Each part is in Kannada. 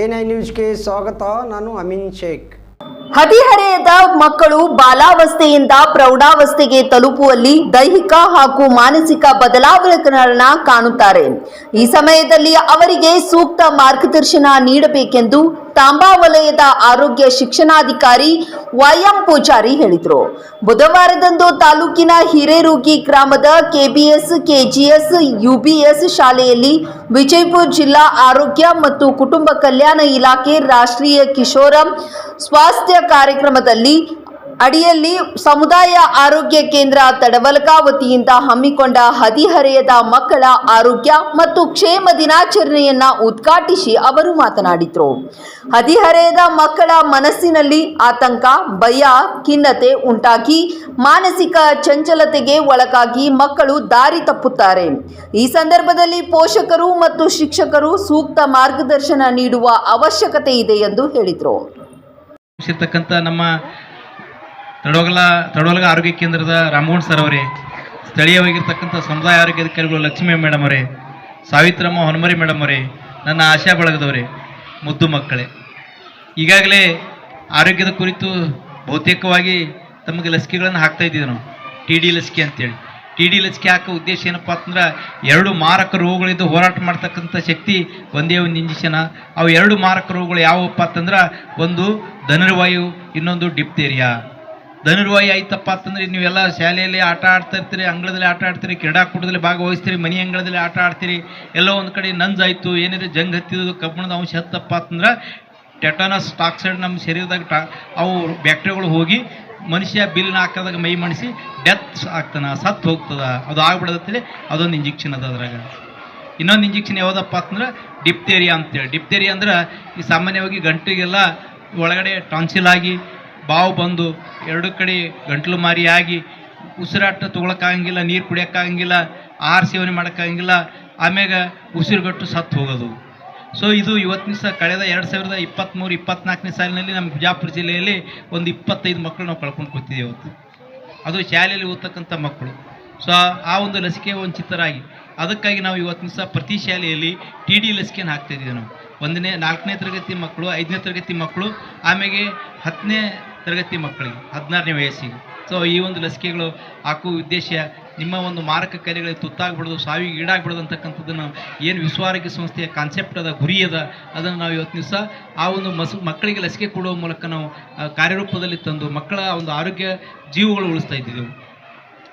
ಎನ್ ಐ ನ್ಯೂಸ್ಗೆ ಸ್ವಾಗತ, ನಾನು ಅಮಿನ್ ಶೇಖ್. ಹದಿಹರೆಯದ ಮಕ್ಕಳು ಬಾಲಾವಸ್ಥೆಯಿಂದ ಪ್ರೌಢಾವಸ್ಥೆಗೆ ತಲುಪುವಲ್ಲಿ ದೈಹಿಕ ಹಾಗೂ ಮಾನಸಿಕ ಬದಲಾವಣೆಗಳನ್ನ ಕಾಣುತ್ತಾರೆ. ಈ ಸಮಯದಲ್ಲಿ ಅವರಿಗೆ ಸೂಕ್ತ ಮಾರ್ಗದರ್ಶನ ನೀಡಬೇಕೆಂದು ತಾಂಬಾ ವಲಯದ ಆರೋಗ್ಯ ಶಿಕ್ಷಣಾಧಿಕಾರಿ ವೈಎಂ ಪೂಜಾರಿ ಹೇಳಿದರು. ಬುಧವಾರದಂದು ತಾಲೂಕಿನ ಹಿರೇರುಗಿ ಗ್ರಾಮದ ಕೆಬಿಎಸ್, ಕೆಜಿಎಸ್, ಯುಬಿಎಸ್ ಶಾಲೆಯಲ್ಲಿ ವಿಜಯಪುರ ಜಿಲ್ಲಾ ಆರೋಗ್ಯ ಮತ್ತು ಕುಟುಂಬ ಕಲ್ಯಾಣ ಇಲಾಖೆ ರಾಷ್ಟ್ರೀಯ ಕಿಶೋರ ಸ್ವಾಸ್ಥ್ಯ ಕಾರ್ಯಕ್ರಮದಲ್ಲಿ ಅಡಿಯಲ್ಲಿ ಸಮುದಾಯ ಆರೋಗ್ಯ ಕೇಂದ್ರ ತಡವಲಕ ವತಿಯಿಂದ ಹಮ್ಮಿಕೊಂಡ ಹದಿಹರೆಯದ ಮಕ್ಕಳ ಆರೋಗ್ಯ ಮತ್ತು ಕ್ಷೇಮ ದಿನಾಚರಣೆಯನ್ನ ಉದ್ಘಾಟಿಸಿ ಅವರು ಮಾತನಾಡಿದರು. ಹದಿಹರೆಯದ ಮಕ್ಕಳ ಮನಸ್ಸಿನಲ್ಲಿ ಆತಂಕ, ಭಯ, ಖಿನ್ನತೆ ಉಂಟಾಗಿ ಮಾನಸಿಕ ಚಂಚಲತೆಗೆ ಒಳಗಾಗಿ ಮಕ್ಕಳು ದಾರಿ ತಪ್ಪುತ್ತಾರೆ. ಈ ಸಂದರ್ಭದಲ್ಲಿ ಪೋಷಕರು ಮತ್ತು ಶಿಕ್ಷಕರು ಸೂಕ್ತ ಮಾರ್ಗದರ್ಶನ ನೀಡುವ ಅವಶ್ಯಕತೆ ಇದೆ ಎಂದು ಹೇಳಿದರು. ನಮ್ಮ ತಡೋಗಲ ತಡೋಲಗ ಆರೋಗ್ಯ ಕೇಂದ್ರದ ರಾಮಮೋಹನ್ ಸರ್ ಅವರೇ, ಸ್ಥಳೀಯವಾಗಿರ್ತಕ್ಕಂಥ ಸಮುದಾಯ ಆರೋಗ್ಯ ಅಧಿಕಾರಿಗಳು ಲಕ್ಷ್ಮೀ ಮೇಡಮ್ ಅವರೇ, ಸಾವಿತ್ರಮ್ಮ ಹೊನ್ಮರಿ ಮೇಡಮ್ ಅವರೇ, ನನ್ನ ಆಶಾ ಬಳಗದವರೇ, ಮುದ್ದು ಮಕ್ಕಳೇ. ಈಗಾಗಲೇ ಆರೋಗ್ಯದ ಕುರಿತು ಬಹುತೇಕವಾಗಿ ತಮಗೆ ಲಸಿಕೆಗಳನ್ನು ಹಾಕ್ತಾ ಇದ್ದೀವಿ ನಾವು, ಟಿ ಡಿ ಲಸಿಕೆ ಅಂತೇಳಿ. ಟಿ ಡಿ ಲಸಿಕೆ ಹಾಕೋ ಉದ್ದೇಶ ಏನಪ್ಪ ಅಂತಂದ್ರೆ, ಎರಡು ಮಾರಕ ರೋಗಗಳಿದ್ದು ಹೋರಾಟ ಮಾಡ್ತಕ್ಕಂಥ ಶಕ್ತಿ ಒಂದೇ ಒಂದು ಇಂಜೆಕ್ಷನ. ಅವು ಎರಡು ಮಾರಕ ರೋಗಗಳು ಯಾವಪ್ಪ ಅಂತಂದ್ರೆ, ಒಂದು ಧನುರ್ವಾಯು, ಇನ್ನೊಂದು ಡಿಪ್ತೇರಿಯಾ. ಧನುರ್ವಾಯು ಆಯ್ತಪ್ಪ ಅಂತಂದ್ರೆ ನೀವೆಲ್ಲ ಶಾಲೆಯಲ್ಲಿ ಆಟ ಆಡ್ತಾ ಇರ್ತೀರಿ, ಅಂಗಳದಲ್ಲಿ ಆಟ ಆಡ್ತೀರಿ, ಕ್ರೀಡಾಕೂಟದಲ್ಲಿ ಭಾಗವಹಿಸ್ತೀರಿ, ಮನೆ ಅಂಗಳದಲ್ಲಿ ಆಟ ಆಡ್ತೀರಿ, ಎಲ್ಲೋ ಒಂದು ಕಡೆ ನಂಜಾಯಿತು ಏನಿದೆ ಜಂಗ್ ಹತ್ತಿದ್ದು, ಕಬ್ಬಿಣದ ಅಂಶ ಹತ್ತಪ್ಪ ಅಂತಂದ್ರೆ ಟೆಟನಸ್, ಟಾಕ್ಸೈಡ್ ನಮ್ಮ ಶರೀರದಾಗ ಟಾ, ಅವು ಬ್ಯಾಕ್ಟೀರಿಯಾಗಳು ಹೋಗಿ ಮನುಷ್ಯ ಬಿಲ್ಲಿನ ಹಾಕದಾಗ ಮೈ ಮಣಿಸಿ ಡೆತ್ ಆಗ್ತಾನ, ಸತ್ತು ಹೋಗ್ತದ, ಅದು ಆಗ್ಬಿಡದತ್ತೇಳಿ ಅದೊಂದು ಇಂಜೆಕ್ಷನ್ ಅದ ಅದ್ರಾಗ. ಇನ್ನೊಂದು ಇಂಜೆಕ್ಷನ್ ಯಾವುದಪ್ಪ ಅಂತಂದ್ರೆ ಡಿಪ್ತೇರಿಯಾ ಅಂತೇಳಿ. ಡಿಪ್ತೇರಿಯಾ ಅಂದ್ರೆ ಈ ಸಾಮಾನ್ಯವಾಗಿ ಗಂಟಿಗೆಲ್ಲ ಒಳಗಡೆ ಟಾನ್ಸಿಲ್ ಆಗಿ ಬಾವು ಬಂದು ಎರಡು ಕಡೆ ಗಂಟ್ಲು ಮಾರಿಯಾಗಿ ಉಸಿರಾಟ ತೊಗೊಳಕ್ಕಾಗಂಗಿಲ್ಲ, ನೀರು ಕುಡಿಯೋಕ್ಕಾಗಂಗಿಲ್ಲ, ಆಹಾರ ಸೇವನೆ ಮಾಡೋಕ್ಕಾಗಂಗಿಲ್ಲ, ಆಮ್ಯಾಗ ಉಸಿರುಗಟ್ಟು ಸತ್ತು ಹೋಗೋದು. ಸೊ ಇದು ಇವತ್ತಿನ ದಿವಸ, ಕಳೆದ ಎರಡು ಸಾವಿರದ ಇಪ್ಪತ್ತ್ಮೂರು ಇಪ್ಪತ್ನಾಲ್ಕನೇ ಸಾಲಿನಲ್ಲಿ ನಮ್ಮ ಬಿಜಾಪುರ ಜಿಲ್ಲೆಯಲ್ಲಿ ಒಂದು ಇಪ್ಪತ್ತೈದು ಮಕ್ಕಳು ನಾವು ಕಳ್ಕೊಂಡು ಕೂತಿದ್ದೀವಿ ಇವತ್ತು. ಅದು ಶಾಲೆಯಲ್ಲಿ ಓದ್ತಕ್ಕಂಥ ಮಕ್ಕಳು. ಸೊ ಆ ಒಂದು ಲಸಿಕೆ ವಂಚಿತರಾಗಿ, ಅದಕ್ಕಾಗಿ ನಾವು ಇವತ್ತಿನ ದಿವಸ ಪ್ರತಿ ಶಾಲೆಯಲ್ಲಿ ಟಿ ಡಿ ಲಸಿಕೆಯನ್ನು ಹಾಕ್ತಾಯಿದ್ದೀವಿ ನಾವು. ಒಂದನೇ, ನಾಲ್ಕನೇ ತರಗತಿ ಮಕ್ಕಳು, ಐದನೇ ತರಗತಿ ಮಕ್ಕಳು ಆಮೇಲೆ ಹತ್ತನೇ ತರಗತಿ ಮಕ್ಕಳಿಗೆ, ಹದಿನಾರನೇ ವಯಸ್ಸಿಗೆ. ಸೊ ಈ ಒಂದು ಲಸಿಕೆಗಳು ಹಾಕುವ ಉದ್ದೇಶ ನಿಮ್ಮ ಒಂದು ಮಾರಕ ಕಾಯಿಲೆಗಳಿಗೆ ತುತ್ತಾಗ್ಬಿಡೋದು, ಸಾವಿಗೆ ಈಡಾಗ್ಬಿಡೋದು ಅಂತಕ್ಕಂಥದ್ದನ್ನು ಏನು ವಿಶ್ವ ಆರೋಗ್ಯ ಸಂಸ್ಥೆಯ ಕಾನ್ಸೆಪ್ಟ್ ಅದ, ಗುರಿ ಅದ, ಅದನ್ನು ನಾವು ಇವತ್ತಿನ ದಿವಸ ಆ ಒಂದು ಮಸು, ಮಕ್ಕಳಿಗೆ ಲಸಿಕೆ ಕೊಡುವ ಮೂಲಕ ನಾವು ಕಾರ್ಯರೂಪದಲ್ಲಿ ತಂದು ಮಕ್ಕಳ ಒಂದು ಆರೋಗ್ಯ ಜೀವಗಳು ಉಳಿಸ್ತಾ ಇದ್ದೀವಿ.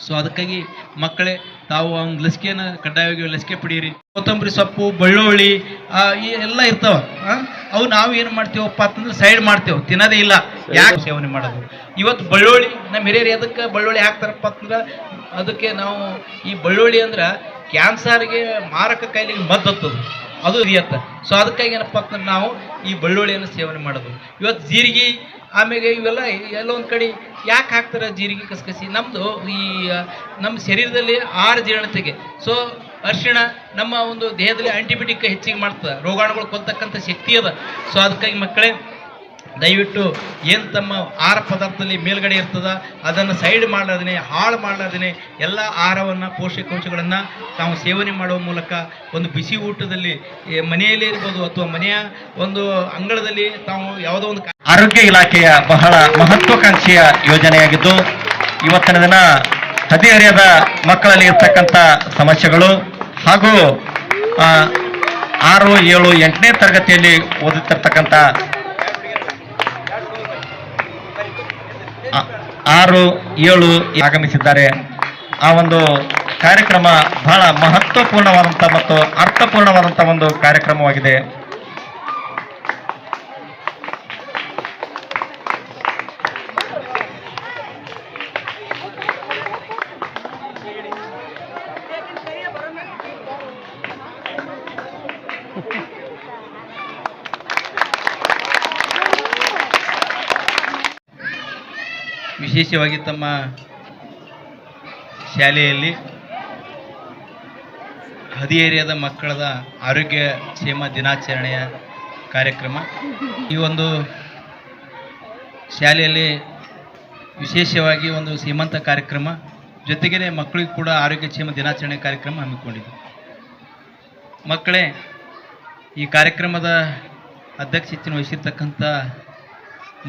ಸೊ ಅದಕ್ಕಾಗಿ ಮಕ್ಕಳೇ, ತಾವು ಒಂದು ಲಸಿಕೆಯನ್ನು ಕಡ್ಡಾಯವಾಗಿ ಲಸಿಕೆ ಪಡೆಯಿರಿ. ಕೊತ್ತಂಬರಿ ಸೊಪ್ಪು, ಬೆಳ್ಳುಳ್ಳಿ ಈ ಎಲ್ಲ ಇರ್ತಾವ. ಅವು ನಾವು ಏನು ಮಾಡ್ತೀವಪ್ಪ ಅಂತಂದ್ರೆ ಸೈಡ್ ಮಾಡ್ತೇವೆ. ತಿನ್ನೋದೇ ಇಲ್ಲ. ಯಾಕೆ ಸೇವನೆ ಮಾಡೋದು? ಇವತ್ತು ಬಳ್ಳುಳ್ಳಿ ನಮ್ಮ ಹಿರಿಯರು ಅದಕ್ಕೆ ಬಳ್ಳುಳ್ಳಿ ಹಾಕ್ತಾರಪ್ಪ ಅಂತಂದ್ರೆ ಅದಕ್ಕೆ ನಾವು ಈ ಬಳ್ಳುಳ್ಳಿ ಅಂದ್ರೆ ಕ್ಯಾನ್ಸರ್ಗೆ ಮಾರಕ ಕಾಯಿಲೆಗೆ ಮದ್ದು ಹತ್ತದು ಅದು ಇದೆಯತ್ತ ಸೊ ಅದಕ್ಕಾಗಿ ಏನಪ್ಪ ಅಂತಂದ್ರೆ ನಾವು ಈ ಬಳ್ಳುಳ್ಳಿಯನ್ನು ಸೇವನೆ ಮಾಡೋದು. ಇವತ್ತು ಜೀರಿಗೆ ಆಮೇಲೆ ಇವೆಲ್ಲ ಎಲ್ಲೊಂದು ಕಡೆ ಯಾಕೆ ಹಾಕ್ತಾರೆ ಜೀರಿಗೆ ಕಸಕಸಿ? ನಮ್ಮದು ಈ ನಮ್ಮ ಶರೀರದಲ್ಲಿ ಆರು ಜೀರ್ಣತೆಗೆ. ಸೊ ಅರಿಶಿಣ ನಮ್ಮ ಒಂದು ದೇಹದಲ್ಲಿ ಆಂಟಿಬಯೋಟಿಕ್ ಹೆಚ್ಚಿಗೆ ಮಾಡ್ತದೆ. ರೋಗಾಣುಗಳು ಕೊಲ್ತಕ್ಕಂಥ ಶಕ್ತಿ ಅದ. ಸೊ ಅದಕ್ಕಾಗಿ ಮಕ್ಕಳೇ, ದಯವಿಟ್ಟು ಏನು ತಮ್ಮ ಆಹಾರ ಪದಾರ್ಥದಲ್ಲಿ ಮೇಲ್ಗಡೆ ಇರ್ತದ, ಅದನ್ನು ಸೈಡ್ ಮಾಡಲಾರ್ದೇ ಹಾಳು ಮಾಡಲಾರ್ದೇ ಎಲ್ಲ ಆಹಾರವನ್ನು, ಪೋಷಕಾಂಶಗಳನ್ನು ತಾವು ಸೇವನೆ ಮಾಡುವ ಮೂಲಕ ಒಂದು ಬಿಸಿ ಊಟದಲ್ಲಿ ಮನೆಯಲ್ಲೇ ಇರ್ಬೋದು ಅಥವಾ ಮನೆಯ ಒಂದು ಅಂಗಳದಲ್ಲಿ ತಾವು ಯಾವುದೋ ಒಂದು ಆರೋಗ್ಯ ಇಲಾಖೆಯ ಬಹಳ ಮಹತ್ವಾಕಾಂಕ್ಷೆಯ ಯೋಜನೆಯಾಗಿದ್ದು, ಇವತ್ತಿನ ದಿನ ಹದಿಹರೆಯದ ಮಕ್ಕಳಲ್ಲಿ ಇರ್ತಕ್ಕಂಥ ಸಮಸ್ಯೆಗಳು ಹಾಗೂ ಆರು, ಏಳು, ಎಂಟನೇ ತರಗತಿಯಲ್ಲಿ ಓದುತ್ತಿರ್ತಕ್ಕಂಥ ಆರು, ಏಳು ಆಗಮಿಸಿದ್ದಾರೆ. ಆ ಒಂದು ಕಾರ್ಯಕ್ರಮ ಬಹಳ ಮಹತ್ವಪೂರ್ಣವಾದಂಥ ಮತ್ತು ಅರ್ಥಪೂರ್ಣವಾದಂಥ ಒಂದು ಕಾರ್ಯಕ್ರಮವಾಗಿದೆ. ವಿಶೇಷವಾಗಿ ತಮ್ಮ ಶಾಲೆಯಲ್ಲಿ ಹದಿಹರೆಯದ ಮಕ್ಕಳದ ಆರೋಗ್ಯ ಕ್ಷೇಮ ದಿನಾಚರಣೆಯ ಕಾರ್ಯಕ್ರಮ. ಈ ಒಂದು ಶಾಲೆಯಲ್ಲಿ ವಿಶೇಷವಾಗಿ ಒಂದು ಸೀಮಂತ ಕಾರ್ಯಕ್ರಮ ಜೊತೆಗೇ ಮಕ್ಕಳಿಗೆ ಕೂಡ ಆರೋಗ್ಯ ಕ್ಷೇಮ ದಿನಾಚರಣೆ ಕಾರ್ಯಕ್ರಮ ಹಮ್ಮಿಕೊಂಡಿದೆ. ಮಕ್ಕಳೇ, ಈ ಕಾರ್ಯಕ್ರಮದ ಅಧ್ಯಕ್ಷತೆಯನ್ನು ವಹಿಸಿರ್ತಕ್ಕಂಥ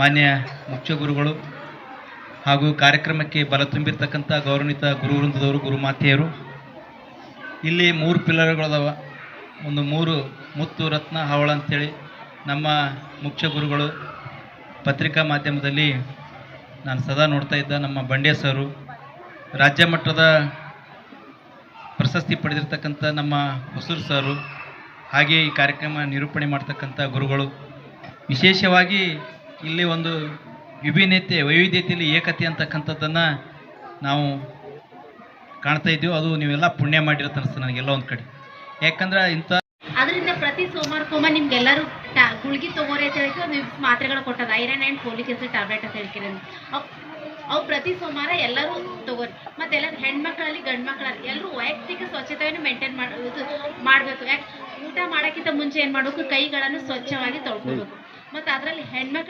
ಮಾನ್ಯ ಮುಖ್ಯ ಗುರುಗಳು ಹಾಗೂ ಕಾರ್ಯಕ್ರಮಕ್ಕೆ ಬಲ ತುಂಬಿರ್ತಕ್ಕಂಥ ಗೌರವಿತ ಗುರುವೃಂದದವರು ಗುರುಮಾತೆಯರು ಇಲ್ಲಿ ಮೂರು ಪಿಲ್ಲರ್ಗಳದಾವ ಒಂದು ಮೂರು ಮುತ್ತು ರತ್ನ ಹವಳ ಅಂಥೇಳಿ ನಮ್ಮ ಮುಖ್ಯ ಗುರುಗಳು ಪತ್ರಿಕಾ ಮಾಧ್ಯಮದಲ್ಲಿ ನಾನು ಸದಾ ನೋಡ್ತಾ ಇದ್ದ ನಮ್ಮ ಬಂಡೆ ಸರು. ರಾಜ್ಯ ಮಟ್ಟದ ಪ್ರಶಸ್ತಿ ಪಡೆದಿರ್ತಕ್ಕಂಥ ನಮ್ಮ ಹೊಸೂರು ಸರು, ಹಾಗೆ ಈ ಕಾರ್ಯಕ್ರಮ ನಿರೂಪಣೆ ಮಾಡ್ತಕ್ಕಂಥ ಗುರುಗಳು. ವಿಶೇಷವಾಗಿ ಇಲ್ಲಿ ಒಂದು ವಿಭಿನ್ನತೆ, ವೈವಿಧ್ಯತೆಯಲ್ಲಿ ಏಕತೆ ಅಂತಕ್ಕಂಥದ್ದನ್ನು ನಾವು ಕಾಣ್ತಾ ಇದ್ದೀವಿ. ಅದು ನೀವೆಲ್ಲ ಪುಣ್ಯ ಮಾಡಿರೋ ಅನಿಸ್ತದೆ ನನಗೆಲ್ಲ ಒಂದು ಕಡೆ. ಯಾಕಂದ್ರೆ ಇಂಥ ಅದರಿಂದ ಪ್ರತಿ ಸೋಮವಾರಕ್ಕೊಮ್ಮೆ ನಿಮ್ಗೆಲ್ಲರೂ ಟಾ ಗುಳ್ಗಿ ತಗೋರಿ ಅಂತ ಹೇಳಿ ನೀವು ಮಾತ್ರೆಗಳು ಕೊಟ್ಟದ iron and folic acid tablet ಅಂತ ಹೇಳ್ತೀರಿ ಅವು ಪ್ರತಿ ಸೋಮವಾರ ಎಲ್ಲರೂ ತಗೋರಿ. ಮತ್ತೆ ಎಲ್ಲ ಹೆಣ್ಮಕ್ಳಲ್ಲಿ ಗಂಡು ಮಕ್ಕಳಲ್ಲಿ ಎಲ್ಲರೂ ವೈಯಕ್ತಿಕ ಸ್ವಚ್ಛತೆಯನ್ನು ಮೇಂಟೈನ್ ಮಾಡಿ ಮಾಡಬೇಕು. ಯಾಕೆ, ಊಟ ಮಾಡೋಕ್ಕಿಂತ ಮುಂಚೆ ಏನು ಮಾಡಬೇಕು? ಕೈಗಳನ್ನು ಸ್ವಚ್ಛವಾಗಿ ತೊಳ್ಕೊಬೇಕು. ಮತ್ತು ಅದರಲ್ಲಿ ಹೆಣ್ಮಕ್ಳು